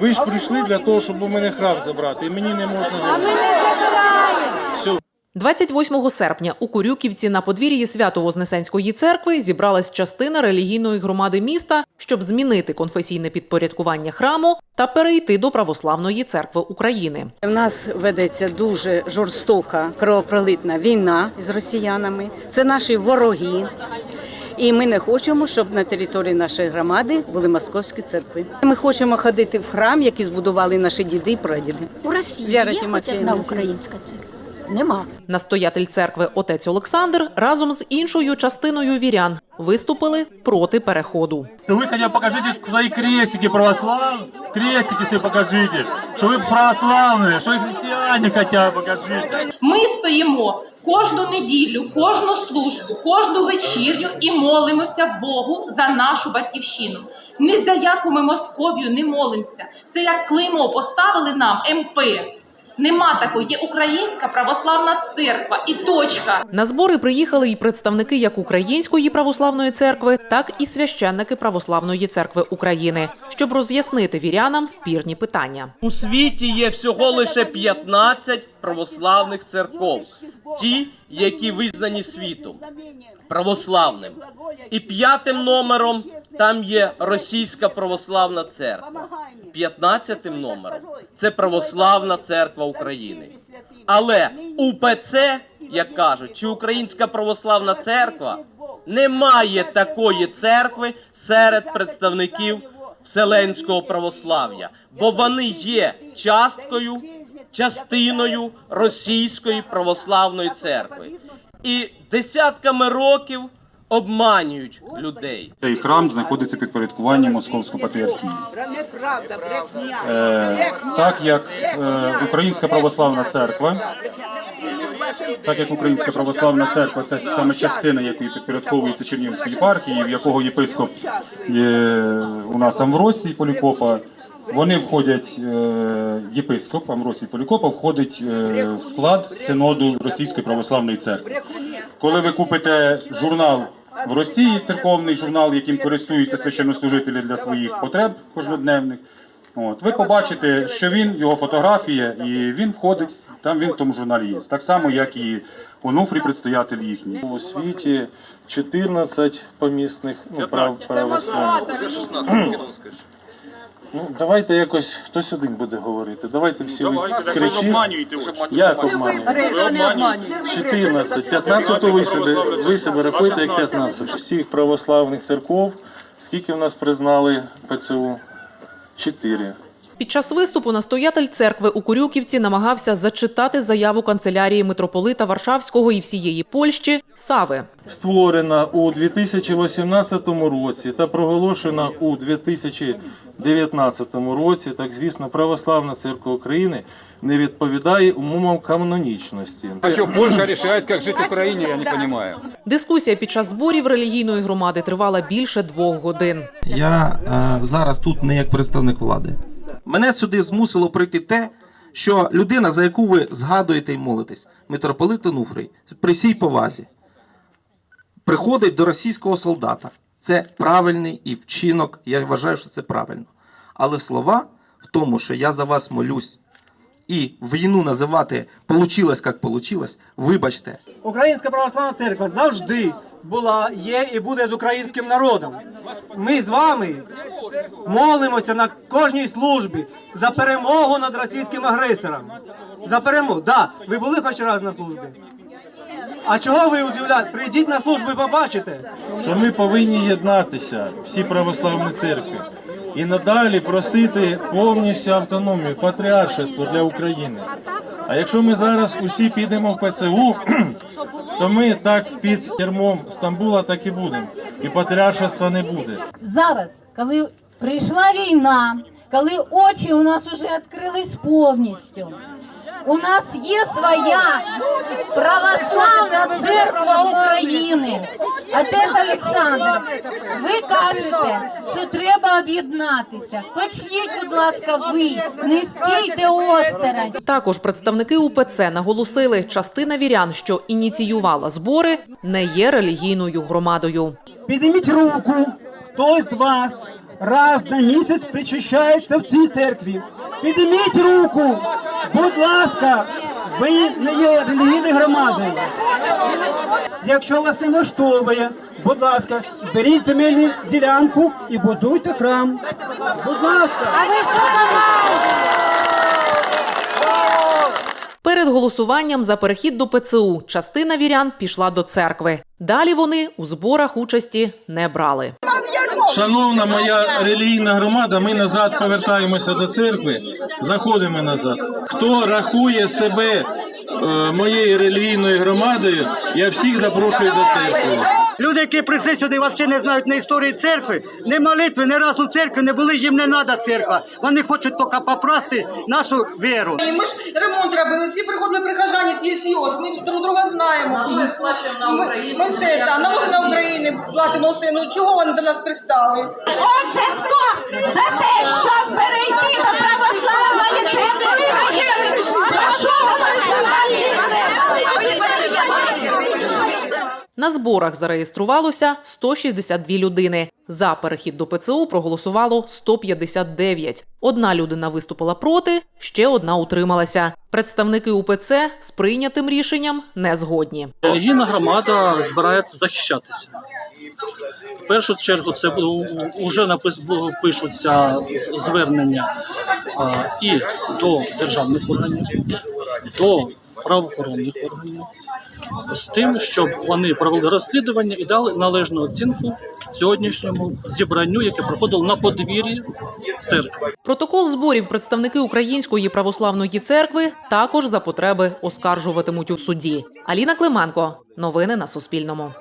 Ви ж прийшли для того, щоб у мене храм забрати, і мені не можна забрати. Все, 28 серпня у Курюківці на подвір'ї Свято-Вознесенської церкви зібралась частина релігійної громади міста, щоб змінити конфесійне підпорядкування храму та перейти до православної церкви України. У нас ведеться дуже жорстока кровопролитна війна з росіянами. Це наші вороги. І ми не хочемо, щоб на території нашої громади були московські церкви. Ми хочемо ходити в храм, який збудували наші діди і прадіди. У Росії є хоча одна українська церква? Нема. Настоятель церкви отець Олександр разом з іншою частиною вірян виступили проти переходу. То вы хотя бы покажите свои крестики православные, крестики себе покажите, что вы православные, что вы христиане хотя бы покажите. Ми стоїмо кожну неділю, кожну службу, кожну вечірню і молимося Богу за нашу батьківщину. Ні за яку ми Московію не молимося. Це як клеймо поставили нам МП. Нема такої, є Українська православна церква і точка. На збори приїхали і представники як Української православної церкви, так і священники Православної церкви України, щоб роз'яснити вірянам спірні питання. У світі є всього лише 15 православних церков, ті, які визнані світом православним. І п'ятим номером там є Російська православна церква. П'ятнадцятим номером це Православна церква України. Але УПЦ, як кажуть, чи Українська православна церква немає такої церкви серед представників вселенського православ'я, бо вони є часткою, частиною російської православної церкви. І десятками років обманюють людей. Цей храм знаходиться під порядкуванням Московської патріархії. Е, так як е, Українська православна церква, так як Українська православна церква це саме частина, якої підпорядковується Чернігівської єпархії, в якого єпископ є у нас Амвросій Полікопа. Вони входять, е, єпископ Амвросій Полікопа входить е, в склад синоду Російської православної церкви. Коли ви купите журнал в Росії, церковний журнал, яким користуються священнослужителі для своїх потреб кожнодневних, от, ви побачите, що він, його фотографія, і він входить, там він в тому журналі є. Так само, як і Онуфрій, предстоятель їхній. У світі 14 помісних ну, прав православних. Ну, давайте якось хтось один буде говорити. Давайте всі ви кричіть. Як обманюєте? 14. 15 ви себе, ви себе рахуєте як 15. Всіх православних церков, скільки в нас признали ПЦУ? 4. Під час виступу настоятель церкви у Курюківці намагався зачитати заяву канцелярії митрополита Варшавського і всієї Польщі Сави. Створена у 2018 році та проголошена у 2019 році, так звісно, Православна церква України не відповідає умовам канонічності. А что, Польша решает, как жить в Украине, я не понимаю. Дискусія під час зборів релігійної громади тривала більше двох годин. Я е, зараз тут не як представник влади. Мене сюди змусило прийти те, що людина, за яку ви згадуєте і молитесь, митрополит Онуфрій, при всій повазі, приходить до російського солдата. Це правильний і вчинок. Я вважаю, що це правильно. Але слова в тому, що я за вас молюсь, і війну називати получилось, як получилось, вибачте, Українська православна церква завжди була, є і буде з українським народом. Ми з вами молимося на кожній службі за перемогу над російським агресором. За перемогу. Да, ви були хоч раз на службі? А чого ви удивляєте? Прийдіть на службу і побачите. що ми повинні єднатися, всі православні церкви, і надалі просити повністю автономію, патріаршество для України. А якщо ми зараз усі підемо в ПЦУ, то ми так під кермом Стамбула так і будемо. І патріаршества не буде. Зараз, коли прийшла війна, коли очі у нас вже відкрились повністю. У нас є своя православна церква України. Отець Олександр, ви кажете, що треба об'єднатися. Почніть, будь ласка, ви, не стійте осторонь. Також представники УПЦ наголосили, частина вірян, що ініціювала збори, не є релігійною громадою. Підніміть руку, хто з вас раз на місяць причащається в цій церкві. Підніміть руку, будь ласка, ви не є релігійною громадою. Якщо вас не влаштовує, будь ласка, беріть земельну ділянку і будуйте храм. Будь ласка. Перед голосуванням за перехід до ПЦУ частина вірян пішла до церкви. Далі вони у зборах участі не брали. Шановна моя релігійна громада, ми назад повертаємося до церкви, заходимо назад. Хто рахує себе е, моєю релігійною громадою, я всіх запрошую до церкви. Люди, які прийшли сюди, взагалі не знають ні історії церкви, ні молитви, ні разу в церкві не були, їм не треба церква. Вони хочуть тільки попрасти нашу віру. І ми ж ремонт робили, всі приходили прихожані, ці всі ось, ми друг друга знаємо. Ми, ми, ми все, та, налоги на Україні платимо все, ну чого вони до нас пристали? Отже, хто за те, щоб перейти до православної церкви? За що На зборах зареєструвалося 162 людини. За перехід до ПЦУ проголосувало 159. Одна людина виступила проти, ще одна утрималася. Представники УПЦ з прийнятим рішенням не згодні. Релігійна громада збирається захищатися. В першу чергу це вже пишуться звернення і до державних органів, до правоохоронних органів з тим, щоб вони провели розслідування і дали належну оцінку сьогоднішньому зібранню, яке проходило на подвір'ї церкви. Протокол зборів представники Української православної церкви також за потреби оскаржуватимуть у суді. Аліна Клименко. Новини на Суспільному.